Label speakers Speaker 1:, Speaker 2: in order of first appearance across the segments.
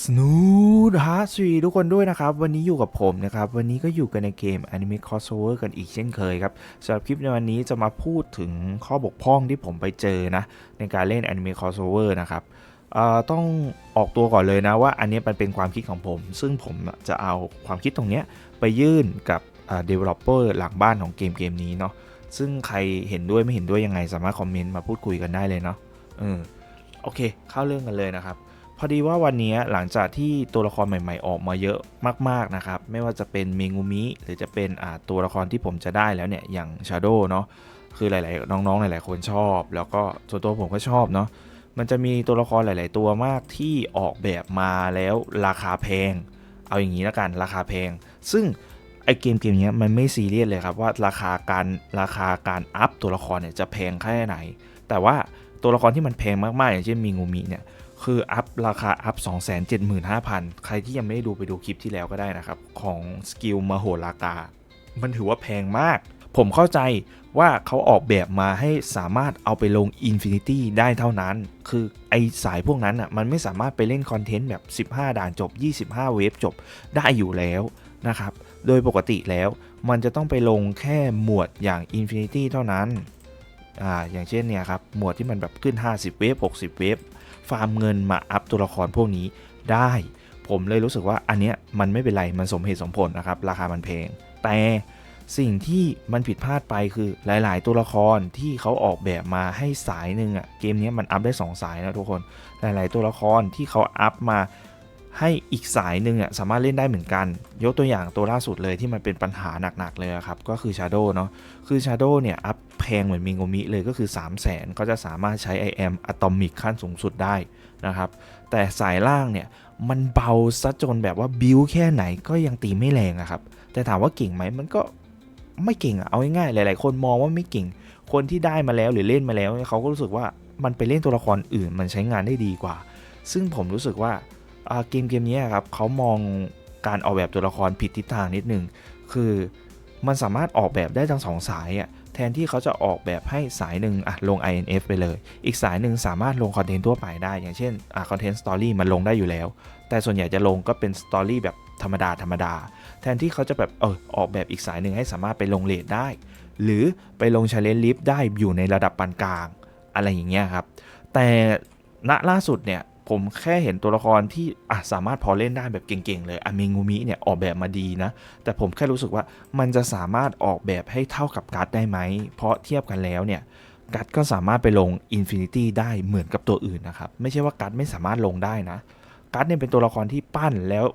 Speaker 1: สนูดฮาร์สวีทุกคนด้วยนะครับ วันนี้อยู่กับผมนะครับ วันนี้ก็อยู่กันในเกม Anime Crossover กันอีกเช่นเคยครับสำหรับคลิปในวันนี้จะมาพูดถึงข้อบกพร่องที่ผมไปเจอนะ ในการเล่น Anime Crossover นะครับต้องออกตัวก่อนเลยนะว่าอันนี้มันเป็นความคิดของผม ซึ่งผมจะเอาความคิดตรงนี้ไปยื่นกับ developer หลังบ้านของเกมเกมนี้เนาะซึ่งใครเห็นด้วยไม่เห็นด้วยยังไงสามารถคอมเมนต์มาพูดคุยกันได้เลยเนาะเออโอเค เข้าเรื่องกันเลยนะครับ อดีว่าวันนี้หลังจากที่ตัวละครใหม่ ๆ ออกมาเยอะมาก ๆ นะครับ ไม่ว่าจะเป็นเมงูมิหรือจะเป็นอ่าตัวละครที่ผมจะได้แล้วเนี่ย อย่าง Shadow เนาะคือหลาย ๆ น้อง ๆ หลาย ๆ คนชอบ แล้วก็ส่วนตัวผมก็ชอบเนาะมันจะมีตัวละครหลาย ๆ ตัวมากที่ออกแบบมาแล้วราคาแพง เอาอย่างนี้ล้วกันราคาแพง ซึ่งไอเกมเกมเนี้ยมันไม่ซีเรียสเลยครับว่าราคาการราคาการอัพตัวละครเนี่ยจะแพงแค่ไหน แต่ว่าตัวละครที่มันแพงมาก ๆ อย่างเช่นมีงูมิเนี่ย คืออัพราคาอัพ 275,000 ใครที่ยังไม่ได้ดูไปดูคลิปที่แล้วก็ได้นะครับ ของสกิลมโหรากามันถือว่าแพงมาก ผมเข้าใจว่าเขาออกแบบมาให้สามารถเอาไปลง Infinity ได้เท่านั้น คือไอสายพวกนั้นอะมันไม่สามารถไปเล่นคอนเทนต์แบบ 15 ด่านจบ 25 เวฟจบได้อยู่แล้วนะครับ โดยปกติแล้วมันจะต้องไปลงแค่หมวดอย่าง Infinity เท่านั้น อ่า อย่างเช่นเนี่ยครับ หมวดที่มันแบบขึ้น 50 เวฟ 60 เวฟ ฟาร์มเงินมาอัพตัวละครพวกนี้ได้ ผมเลยรู้สึกว่าอันเนี้ยมันไม่เป็นไร มันสมเหตุสมผลนะครับ ราคามันแพง แต่สิ่งที่มันผิดพลาดไปคือหลาย ๆ ตัวละครที่เขาออกแบบมาให้สายหนึ่งอะเกมนี้มันอัพได้ 2 สายนะทุกคน หลาย ๆ ตัวละครที่เขาอัพมา ให้อีกสายหนึ่งอะสามารถเล่นได้เหมือนกัน ยกตัวอย่างตัวล่าสุดเลยที่มันเป็นปัญหาหนักๆเลยครับ ก็คือ Shadow เนาะคือ Shadow เนี่ย อัพแพงเหมือนมิงโกมิเลยก็คือ 3 0 0 0 0 0 ก็จะสามารถใช้ IM Atomic ขั้นสูงสุดได้นะครับ แต่สายล่างเนี่ย มันเบาซะจนแบบว่าบิวแค่ไหนก็ยังตีไม่แรงอะครับ แต่ถามว่าเก่งไหมมันก็ไม่เก่งอะเอาง่ายๆหลาย ๆ คนมองว่าไม่เก่ง คนที่ได้มาแล้วหรือเล่นมาแล้วเขาก็รู้สึกว่ามันไปเล่นตัวละครอื่น มันใช้งานได้ดีกว่า ซึ่งผมรู้สึกว่า เกมเกมนี้ครับเขามองการออกแบบตัวละครผิดทิศทางนิดนึง คือมันสามารถออกแบบได้ทั้งสองสายอะแทนที่เขาจะออกแบบให้สายหนึ่งอะลง INF ไปเลย อีกสายหนึ่งสามารถลงคอนเทนต์ทั่วไปได้ อย่างเช่นอะคอนเทนต์สตอรี่มันลงได้อยู่แล้ว แต่ส่วนใหญ่จะลงก็เป็นสตอรี่แบบธรรมดาธรรมดา แทนที่เขาจะแบบเออออกแบบอีกสายหนึ่งให้สามารถไปลงเลทได้ หรือไปลงชาเลนจ์ลิฟได้อยู่ในระดับปานกลาง อะไรอย่างเงี้ยครับ แต่ณล่าสุดเนี่ย ผมแค่เห็นตัวละครที่อะสามารถพอเล่นได้แบบเก่งๆเลยอาเมงูมิเนี่ยออกแบบมาดีนะ แต่ผมแค่รู้สึกว่ามันจะสามารถออกแบบให้เท่ากับการ์ดได้ไหม เพราะเทียบกันแล้วเนี่ยการ์ดก็สามารถไปลง Infinity ได้เหมือนกับตัวอื่นนะครับ ไม่ใช่ว่าการ์ดไม่สามารถลงได้นะการ์ดเนี่ยเป็นตัวละครที่ปั้นแล้ว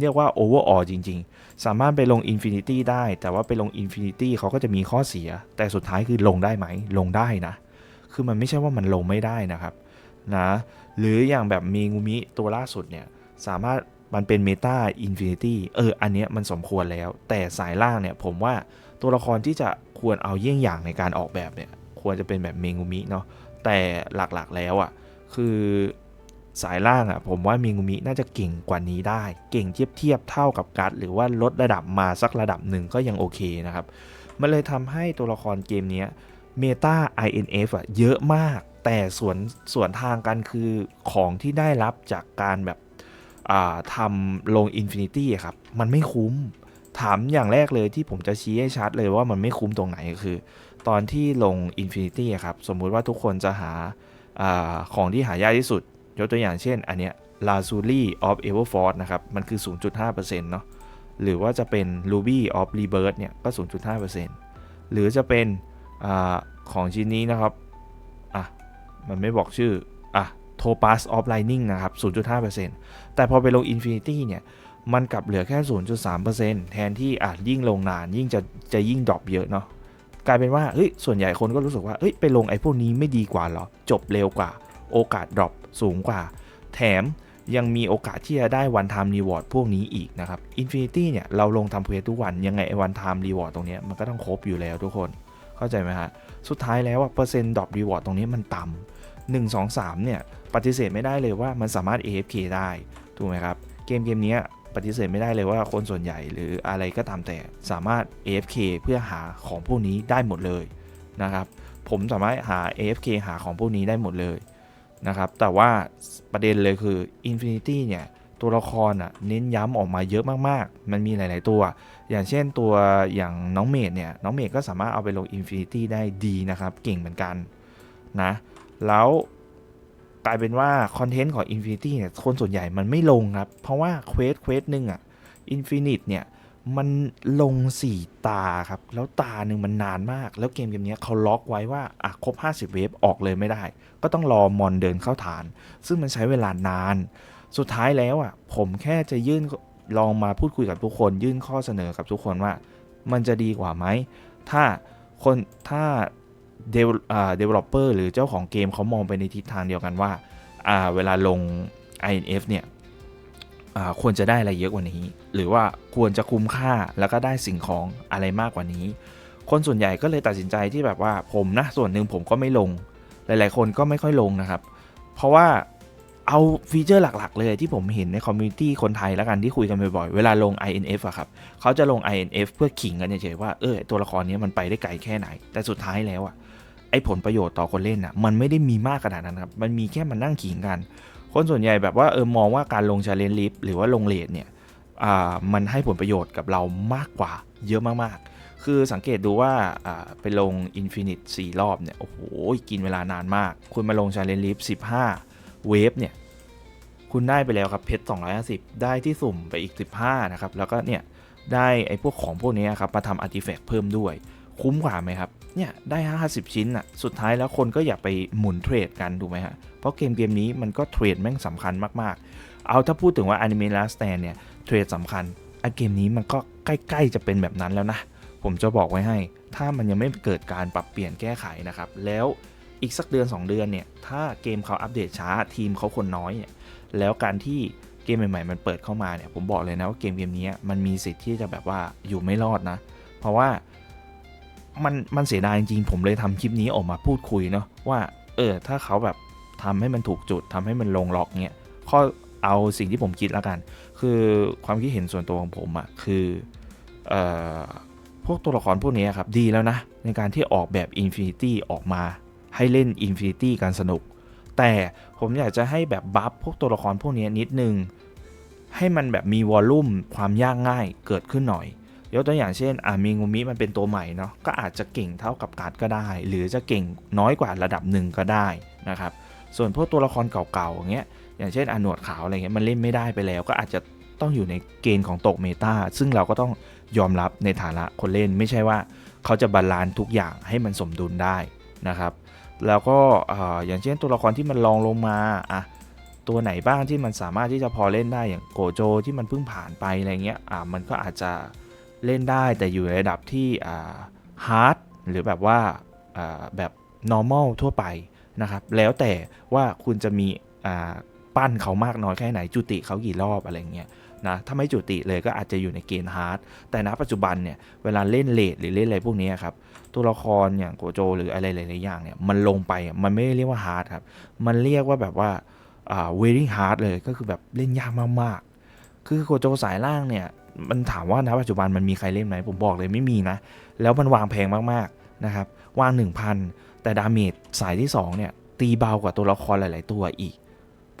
Speaker 1: เรียกว่า overall จริง ๆ สามารถไปลง Infinity ได้ แต่ว่าไปลง Infinity เขาก็จะมีข้อเสีย แต่สุดท้ายคือลงได้ไหม ลงได้นะ คือมันไม่ใช่ว่ามันลงไม่ได้นะครับ นะหรืออย่างแบบเมงูมิตัวล่าสุดเนี่ย สามารถมันเป็นเมตาอินฟินิตี้เออ อันเนี้ยมันสมควรแล้ว แต่สายล่างเนี่ยผมว่าตัวละครที่จะควรเอาเยี่ยงอย่างในการออกแบบเนี่ย ควรจะเป็นแบบเมงูมิเนาะแต่หลักๆแล้วอะ่ะคือสายล่างอะ่ะผมว่าเมงูมิน่าจะเก่งกว่านี้ได้ เก่งเทียบเทียบเท่ากับกัดหรือว่าลดระดับมาสักระดับหนึ่งก็ยังโอเคนะครับมันเลยทำให้ตัวละครเกมนี้เมตา INF อะเยอะมาก แต่ส่วนส่วนทางกันคือของที่ได้รับจากการแบบทำลง Infinity อะครับ มันไม่คุ้ม ถามอย่างแรกเลยที่ผมจะชี้ให้ชัดเลยว่ามันไม่คุ้มตรงไหนก็คือ ตอนที่ลง Infinity อะครับ สมมุติว่าทุกคนจะหาอาของที่หายากที่สุด ยกตัวอย่างเช่น อันเนี้ย Lazuli of Everforce นะครับ มันคือ 0.5%เนาะหรือว่าจะเป็น Ruby of Rebirth เนี่ยก็ 0.5%หรือจะเป็นอของชิ้นนี้นะครับ มันไม่บอกชื่อ อะ Topaz of Lightning นะครับ 0.5%แต่พอไปลง Infinity เนี่ย มันกลับเหลือแค่ 0.3%แทนที่อะยิ่งลงนานยิ่งจะจะยิ่งดรอปเยอะเนาะ กลายเป็นว่า เฮ้ย ส่วนใหญ่คนก็รู้สึกว่า เฮ้ย ไปลงไอ้พวกนี้ไม่ดีกว่าเหรอ จบเร็วกว่า โอกาสดรอปสูงกว่า แถมยังมีโอกาสที่จะได้วัน time reward พวกนี้อีกนะครับ Infinity เนี่ยเราลงทำเควสทุกวันยังไงไอ้วัน time reward ตรงนี้มันก็ต้องครบอยู่แล้วทุกคน เข้าใจไหมฮะ สุดท้ายแล้วเปอร์เซ็นต์ดรอปรีวอร์ดตรงนี้มันต่ำ 1 2 3 เนี่ย ปฏิเสธไม่ได้เลยว่ามันสามารถ AFK ได้ ถูกไหมครับ เกมเกมนี้ปฏิเสธไม่ได้เลยว่าคนส่วนใหญ่หรืออะไรก็ตามแต่สามารถ AFK เพื่อหาของพวกนี้ได้หมดเลยนะครับ ผมสามารถหา AFK หาของพวกนี้ได้หมดเลยนะครับ แต่ว่าประเด็นเลยคือ Infinity เนี่ยตัวละครอะเน้นย้ำออกมาเยอะมากๆ มันมีหลาย ๆ ตัว อย่างเช่นตัวอย่างน้องเมดเนี่ย น้องเมดก็สามารถเอาไปลง Infinity ได้ดีนะครับ เก่งเหมือนกันนะ แล้วกลายเป็นว่าคอนเทนต์ของ Infinity เนี่ยคนส่วนใหญ่มันไม่ลงครับ เพราะว่าเควสเควสหนึ่งอะ Infinite เนี่ยมันลง 4 ตาครับ แล้วตาหนึ่งมันนานมาก แล้วเกมเกมนี้เขาล็อกไว้ว่าอะครบ 50 เวฟออกเลยไม่ได้ ก็ต้องรอมอนเดินเข้าฐาน ซึ่งมันใช้เวลานาน สุดท้ายแล้วอะผมแค่จะยื่นลองมาพูดคุยกับทุกคน ยื่นข้อเสนอกับทุกคนว่า มันจะดีกว่าไหม ถ้าคนถ้า เดเวอ่า developer หรือเจ้าของเกมเขามองไปในทิศทางเดียวกันว่าเวลาลง INF เนี่ยควรจะได้อะไรเยอะกว่านี้ หรือว่าควรจะคุ้มค่าแล้วก็ได้สิ่งของอะไรมากกว่านี้ คนส่วนใหญ่ก็เลยตัดสินใจที่แบบว่าผมนะส่วนหนึ่งผมก็ไม่ลง หลาย ๆ คนก็ไม่ค่อยลงนะครับ เพราะว่าเอาฟีเจอร์หลัก ๆ เลยที่ผมเห็นในคอมมูนิตี้คนไทยแล้วกันที่คุยกันบ่อยๆ เวลาลง INF อะครับเขาจะลง INF เพื่อขิงกันเฉยๆว่าเออตัวละครนี้มันไปได้ไกลแค่ไหน แต่สุดท้ายแล้วอะ ไอ้ผลประโยชน์ต่อคนเล่นอะมันไม่ได้มีมากขนาดนั้นครับ มันมีแค่มันนั่งขิงกัน คนส่วนใหญ่แบบว่าเออมองว่าการลงชาเลนจ์ลิฟหรือว่าลงเลทเนี่ยอ่ามันให้ผลประโยชน์กับเรามากกว่าเยอะมากๆ คือสังเกตดูว่าอ่าไปลง Infinite 4รอบเนี่ยโอ้โหกินเวลานานมาก คุณมาลงชาเลนจ์ลิฟ15เวฟเนี่ยคุณได้ไปแล้วครับเพชร250ได้ที่สุ่มไปอีก15นะครับแล้วก็เนี่ยได้ไอ้พวกของพวกนี้ครับมาทำอาร์ติแฟกต์เพิ่มด้วย คุ้มกว่าไหมครับ เนี่ย ได้ 50 ชิ้นอะสุดท้ายแล้วคนก็อยากไปหมุนเทรดกันถูกไหมฮะ เพราะเกมเกมนี้มันก็เทรดแม่งสำคัญมากๆ เอาถ้าพูดถึงว่า Anime Last Stand เนี่ยเทรดสำคัญไอเกมนี้มันก็ใกล้ๆจะเป็นแบบนั้นแล้วนะ ผมจะบอกไว้ให้ ถ้ามันยังไม่เกิดการปรับเปลี่ยนแก้ไขนะครับ แล้วอีกสักเดือน 2 เดือนเนี่ย ถ้าเกมเขาอัปเดตช้าทีมเขาคนน้อยเนี่ย แล้วการที่เกมใหม่ๆ มันเปิดเข้ามาเนี่ย ผมบอกเลยนะว่าเกมเกมนี้มันมีสิทธิ์ที่จะแบบว่าอยู่ไม่รอดนะ เพราะว่า มันมันเสียดายจริงๆผมเลยทำคลิปนี้ออกมาพูดคุยเนาะว่าเออถ้าเขาแบบทำให้มันถูกจุดทำให้มันลงล็อกเนี่ยข้อเอาสิ่งที่ผมคิดแล้วกัน คือความคิดเห็นส่วนตัวของผมอะคือเอ่อพวกตัวละครพวกนี้ครับดีแล้วนะ ในการที่ออกแบบ Infinity ออกมาให้เล่น Infinity กันสนุก แต่ผมอยากจะให้แบบบัฟพวกตัวละครพวกนี้นิดนึง ให้มันแบบมีวอลลุ่มความยากง่ายเกิดขึ้นหน่อย ยกตัวอย่างเช่นอามีงูมิมันเป็นตัวใหม่เนาะก็อาจจะเก่งเท่ากับการ์ดก็ได้ หรือจะเก่งน้อยกว่าระดับหนึ่งก็ได้นะครับส่วนพวกตัวละครเก่าๆอย่างเงี้ยอย่างเช่นอหนวดขาวอะไรเงี้ยมันเล่นไม่ได้ไปแล้ว ก็อาจจะต้องอยู่ในเกณฑ์ของตกเมตาซึ่งเราก็ต้องยอมรับในฐานะคนเล่นไม่ใช่ว่าเขาจะบาลานซ์ทุกอย่างให้มันสมดุลได้นะครับ แล้วก็อ่าอย่างเช่นตัวละครที่มันลองลงมาอะตัวไหนบ้างที่มันสามารถที่จะพอเล่นได้อย่างโกโจที่มันเพิ่งผ่านไปอะไรเงี้ยอ่ามันก็อาจจะ เล่นได้แต่อยู่ในระดับที่ฮาร์ดหรือแบบว่าแบบ normal ทั่วไปนะครับ แล้วแต่ว่าคุณจะมีปั้นเขามากน้อยแค่ไหนจุติเขากี่รอบอะไรเงี้ยนะถ้าไม่จุติเลยก็อาจจะอยู่ในเกณฑ์ฮาร์ดแต่ณปัจจุบันเนี่ยเวลาเล่นเลดหรือเล่นอะไรพวกนี้ครับตัวละครอย่างโกโจหรืออะไรหลายๆอย่างเนี่ยมันลงไปมันไม่ได้เรียกว่าฮาร์ดครับมันเรียกว่าแบบว่าอ่า very hard เลยก็คือแบบเล่นยากมากๆ คือโกโจสายล่างเนี่ย มันถามว่าณปัจจุบันมันมีใครเล่นไหมผมบอกเลยไม่มีนะ แล้วมันวางแพงมากๆนะครับ วาง 1,000 แต่ดาเมจสายที่สองเนี่ย ตีเบากว่าตัวละครหลาย ๆ ตัวอีก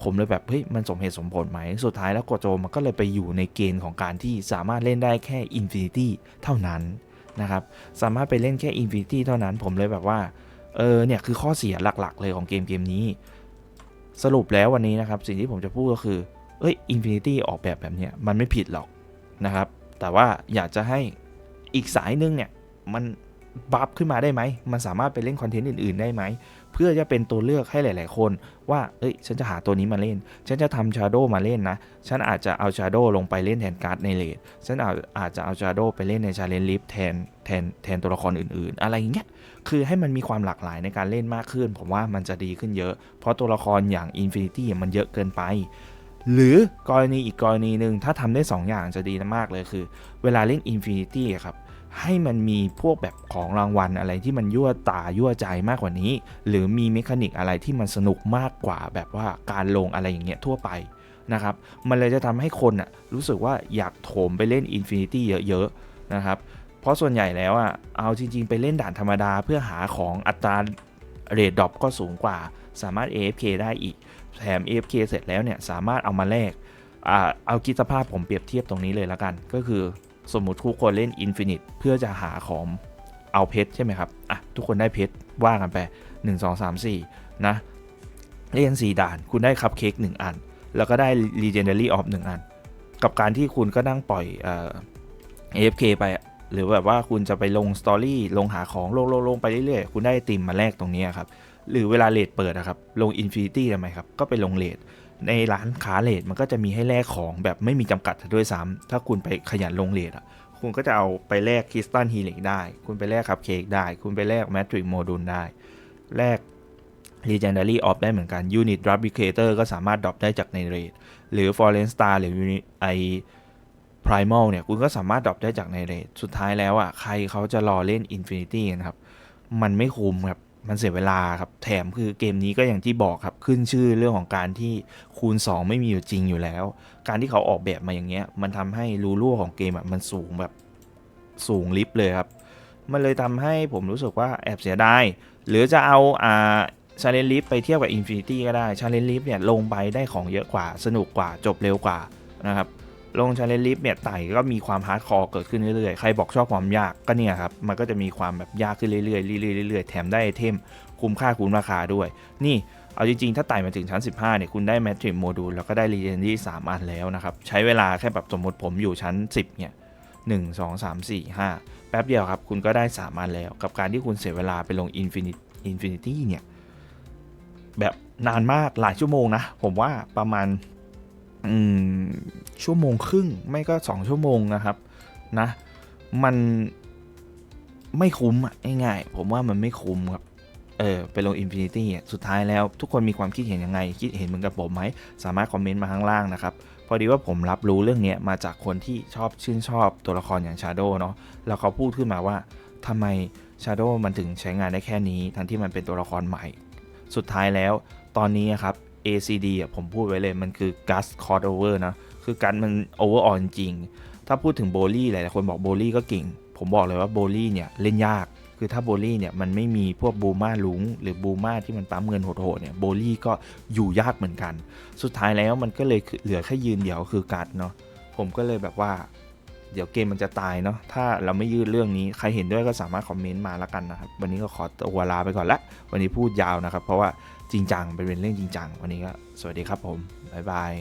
Speaker 1: ผมเลยแบบ เฮ้ย มันสมเหตุสมผลไหม สุดท้ายแล้วโกโจมันก็เลยไปอยู่ในเกณฑ์ของการที่สามารถเล่นได้แค่ Infinity เท่านั้นนะครับ สามารถไปเล่นแค่ Infinity เท่านั้น ผมเลยแบบว่า เออ เนี่ยคือข้อเสียหลัก ๆ เลยของเกมเกมนี้ สรุปแล้ววันนี้นะครับ สิ่งที่ผมจะพูดก็คือ เอ้ย Infinity ออกแบบแบบเนี้ยมันไม่ผิดหรอก นะครับ แต่ว่าอยากจะให้อีกสายนึงเนี่ยมันบัฟขึ้นมาได้ไหม มันสามารถไปเล่นคอนเทนต์อื่น ๆ ได้ไหม เพื่อจะเป็นตัวเลือกให้หลาย ๆ คนว่า เอ้ย ฉันจะหาตัวนี้มาเล่น ฉันจะทำชาโดมาเล่นนะ ฉันอาจจะเอาชาโดลงไปเล่นแทนการ์ดในเลดฉันอาจอาจจะเอาชาโดไปเล่นในชาเลนลิฟแทนแทนแทนตัวละครอื่น ๆ อะไรอย่างเงี้ย คือให้มันมีความหลากหลายในการเล่นมากขึ้น ผมว่ามันจะดีขึ้นเยอะ เพราะตัวละครอย่าง Infinity มันเยอะเกินไป หรือกรณีอีกกรณีหนึ่งถ้าทำได้ 2 อย่างจะดีมากเลยคือ เวลาเล่น Infinity ครับให้มันมีพวกแบบของรางวัลอะไรที่มันยั่วตายั่วใจมากกว่านี้ หรือมีเมคานิกอะไรที่มันสนุกมากกว่าแบบว่าการลงอะไรอย่างเงี้ยทั่วไปนะครับ มันเลยจะทำให้คนอะรู้สึกว่าอยากโถมไปเล่น Infinity เยอะๆนะครับ เพราะส่วนใหญ่แล้วอะเอาจริง ๆ ไปเล่นด่านธรรมดาเพื่อหาของอัตราเรทดรอปก็สูงกว่า สามารถ AFK ได้อีก แถม AFK เสร็จแล้วเนี่ยสามารถเอามาแลกอเอาคิดสภาพผมเปรียบเทียบตรงนี้เลยละกัน ก็คือสมมุติทุกคนเล่น Infinite เพื่อจะหาของเอาเพชรใช่ไหมครับอะทุกคนได้เพชรว่ากันไป 1 2 3 4 นะ เล่น 4 ด่าน คุณได้คัพเค้ก1 อัน แล้วก็ได้ Legendary of 1 อัน กับการที่คุณก็นั่งปล่อยเอ่อ AFK ไป หรือแบบว่าคุณจะไปลงสตอรี่ลงหาของลงลงลงไปเรื่อยๆ คุณได้ติมมาแลกตรงนี้ครับ หรือเวลาเลทเปิดอะครับลง Infinity ทำไมครับ ก็ไปลงเลทในร้านค้าเลทมันก็จะมีให้แลกของแบบไม่มีจำกัดด้วยซ้ำถ้าคุณไปขยันลงเลทอะคุณก็จะเอาไปแลกคริสตัลฮีเล็กได้ คุณไปแลกคัพเค้กได้ คุณไปแลกแมทริกโมดูลได้ แลก Legendary of ได้เหมือนกัน Unit Replicator ก็สามารถดรอปได้จากในเรทหรือ Foreign Star หรือ Unit ไอ Primal เนี่ย คุณก็สามารถดรอปได้จากในเรทสุดท้ายแล้วอะใครเขาจะรอเล่น Infinity นะครับ มันไม่คุ้มครับ มันเสียเวลาครับ แถมคือเกมนี้ก็อย่างที่บอกครับ ขึ้นชื่อเรื่องของการที่คูณ 2 ไม่มีอยู่จริงอยู่แล้ว การที่เขาออกแบบมาอย่างเงี้ย มันทำให้รูรั่วของเกมอะมันสูงแบบสูงลิฟต์เลยครับ มันเลยทำให้ผมรู้สึกว่าแอบเสียดาย หรือจะเอาอ่าชาเลนลิฟไปเทียบกับ Infinity ก็ได้ชาเลนลิฟเนี่ยลงไปได้ของเยอะกว่าสนุกกว่าจบเร็วกว่านะครับ ลงชาเลนลิฟเนี่ยไต่ก็มีความฮาร์ดคอร์เกิดขึ้นเรื่อยๆ ใครบอกชอบความยากก็เนี่ยครับ มันก็จะมีความแบบยากขึ้นเรื่อยๆเรื่อยๆเรื่อยๆแถมได้ไอเทมคุ้มค่าคุ้มราคาด้วย นี่เอาจริงๆ ถ้าไต่มาถึงชั้น 15 เนี่ย คุณได้แมทริกโมดูลแล้วก็ได้ r ีเจนที่ 3 อันแล้วนะครับ ใช้เวลาแค่แบบสมมติผมอยู่ชั้น 10 เนี่ย1 2 3 4 5 แป๊บเดียวครับ คุณก็ได้ 3 อันแล้ว กับการที่คุณเสียเวลาไปลง Infinity Infinity เนี่ย แบบนานมากหลายชั่วโมงนะ ผมว่าประมาณ ชั่วโมงครึ่งไม่ก็ 2 ชั่วโมงนะครับนะมันไม่คุ้มอะง่ายๆผมว่ามันไม่คุ้มครับเออไปลง Infinity อะสุดท้ายแล้วทุกคนมีความคิดเห็นยังไง คิดเห็นเหมือนกับผมไหม สามารถคอมเมนต์มาข้างล่างนะครับ พอดีว่าผมรับรู้เรื่องนี้มาจากคนที่ชอบชื่นชอบตัวละครอย่าง Shadow เนาะแล้วเขาพูดขึ้นมาว่าทำไม Shadow มันถึงใช้งานได้แค่นี้ ทั้งที่มันเป็นตัวละครใหม่ สุดท้ายแล้วตอนนี้ครับ ACD อะผมพูดไว้เลยมันคือ Gus c o r d Over นะ คือการมัน Overall จริง ถ้าพูดถึงโบลี่หลายๆคนบอกโบลี่ก็เก่ง ผมบอกเลยว่าโบลี่เนี่ยเล่นยาก คือถ้าโบลี่เนี่ยมันไม่มีพวกบูมาลุงหรือบูมาที่มันปั๊มเงินโหดๆเนี่ยโบลี่ก็อยู่ยากเหมือนกัน สุดท้ายแล้วมันก็เลยเหลือแค่ยืนเดียวคือกัดเนาะผมก็เลยแบบว่าเดี๋ยวเกมมันจะตายเนาะ ถ้าเราไม่ยืดเรื่องนี้ ใครเห็นด้วยก็สามารถคอมเมนต์มาละกันนะครับ วันนี้ก็ขอตัวลาไปก่อนละ วันนี้พูดยาวนะครับ เพราะว่า จริงจังเป็นเรื่องจริงจัง วันนี้ก็สวัสดีครับผม บ๊ายบาย